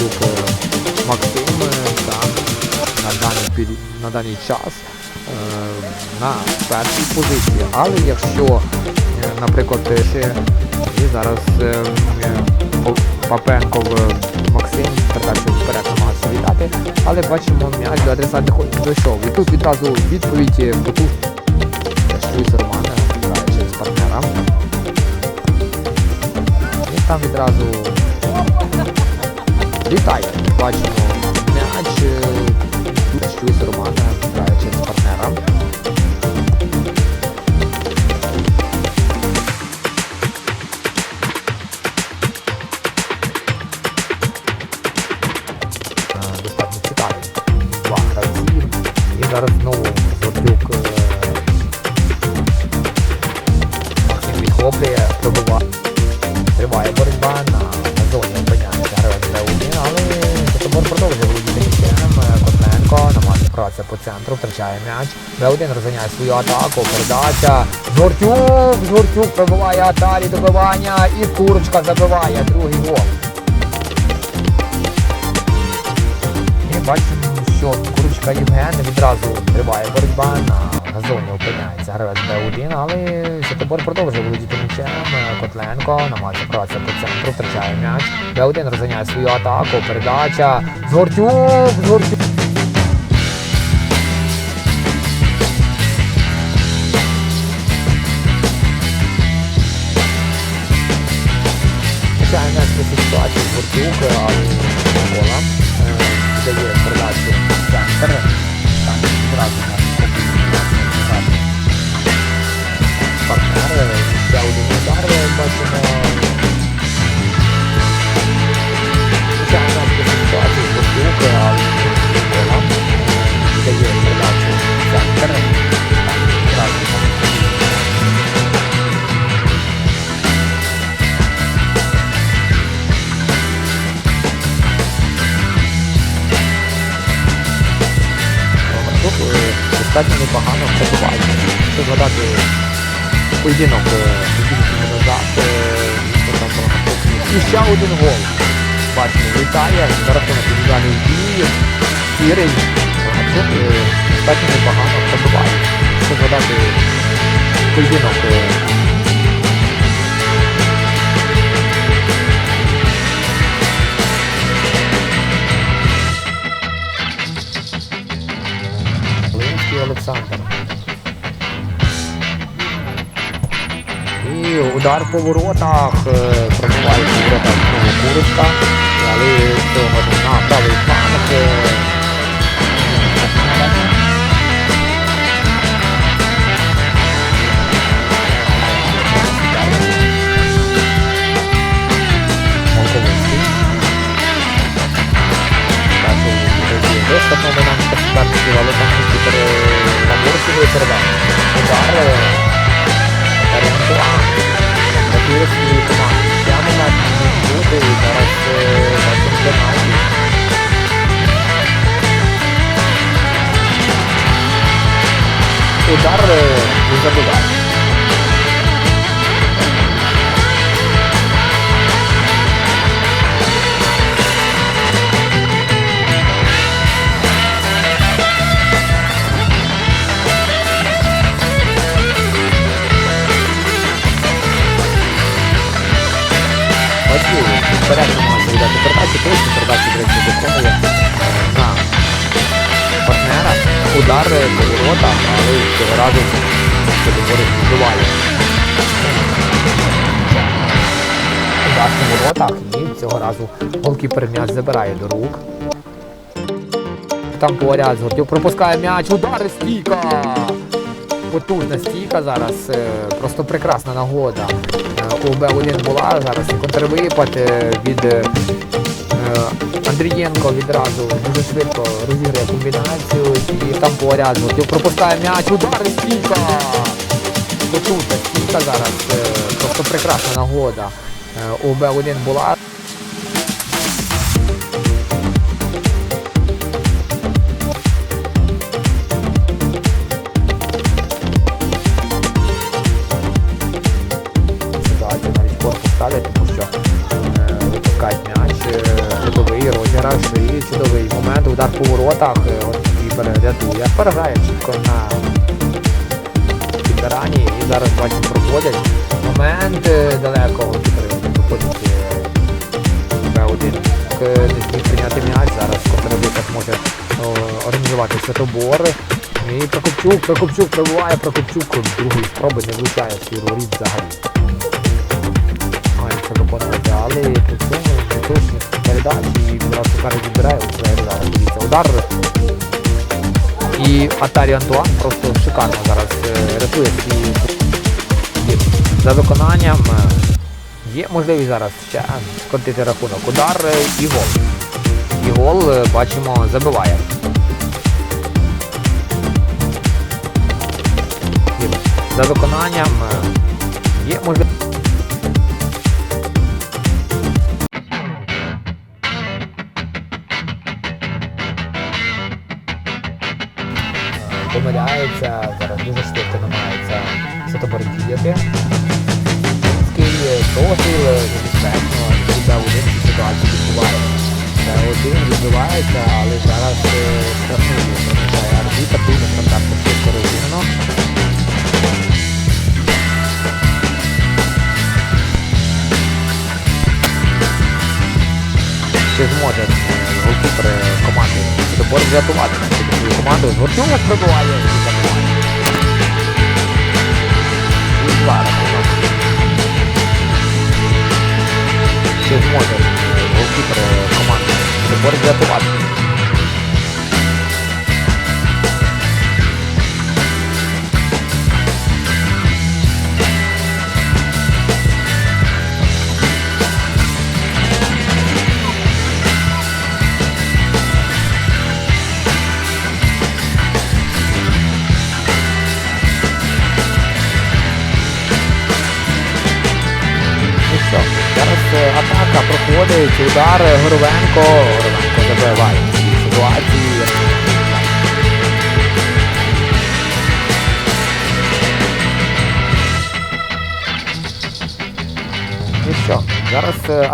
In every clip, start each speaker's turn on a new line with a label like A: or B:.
A: Е, Максим е, та на даний, на даний час е, на першій позиції. Але якщо, е, наприклад, ще і зараз е, Папенков Максим передачу вперед намагався віддати, але бачимо, м'яч до адресата не дійшов. І тут відразу відповідь потужна. Шлюз Романа грає через партнера. І там відразу літає. Бачимо м'яч. е, тут Шлюз Романа грає через партнера. Центру, втрачає м'яч. Б1 розганяє свою атаку, передача. Жортюк! Жортюк пробиває атарі, добивання і Курочка забиває другий гол. І бачимо, що Курочка Євген відразу триває боротьба на газоні опиняється гравець Б1, але Святобор продовжує володіти м'ячем. Котленко намагається пратися по центру, втрачає м'яч. Б1 розганяє свою атаку, передача. Згортюк! Згортюк! Звичайно, ситуацію з цій ситуації Згортюк, дає передачу в центр. Достатньо непогано пробиває. Якщо згадати поєдинок е, назад, е, що там Романчук. І ще один гол. Бачимо, вітає, на рахунок індивідуальної дії. Ірень е, достатньо непогано пробиває. Якщо згадати поєдинок Олександр. І удар по воротах. е, Пробиває по воротах знову Курочка. Але цього на правий фланг. е, Молковицький. Бачу, виступ на момент е, бачимо пенальті. Удар е, і Удар по воротах, але цього разу Чорноморець вбиває. Удар по воротах і цього разу голкіпер м'яч забирає до рук. Там поряд Згортюк пропускає м'яч, удар стійка! Потужна стійка зараз, е, просто прекрасна нагода. Е, У Б1 була зараз контрвипад е, від Андрієнко відразу дуже швидко розіграє комбінацію і там поряд пропускає м'яч, удар і стійка! Потужна стійка зараз, е, просто прекрасна нагода. Е, У Б1 була. Поворотах, е, от Кіпер рятує. Переграє чітко на Кіперані і зараз бачимо проходять. Момент е, далеко проходить е, Б1. Е, Не прийняти м'яч, зараз контрабікас може організувати святобор. І Прокопчук, Прокопчук пробиває, Прокопчук другої спроби не влучає свій воріт взагалі. Кажуть відбирає зараз. Дивіться, удар. І Атарі Антуан просто шикарно зараз е, рятує свій за виконанням. е, Є можливість зараз ще скотити рахунок. Удар е, і гол. І гол, бачимо, забиває. За виконанням є можливість. Помиляється, зараз дуже швидко намагається Святобор діяти. Київський дозвіл небезпечно себе в один цій ситуації відбувається. Один відбувається, але зараз е, страшно проміжає арбітр, дуже стандартно швидко розігнано. Чи зможе е, голкіпер е, команди Святобор врятувати свою команду? Гуртюк прибуває і забиває. І два рахунок. Чи зможе е, голкіпер е, команди Святобор врятувати? Атака проходить, удар Горовенко. Горовенко забиває в цій ситуації. Ну що, зараз е,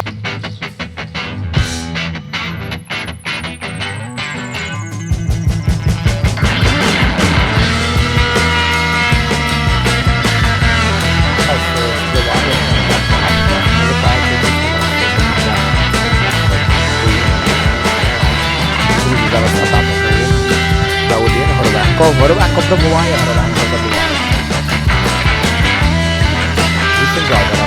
A: один Горовенко. Горовенко пробуває, Горовенко забиває. Вісім зараз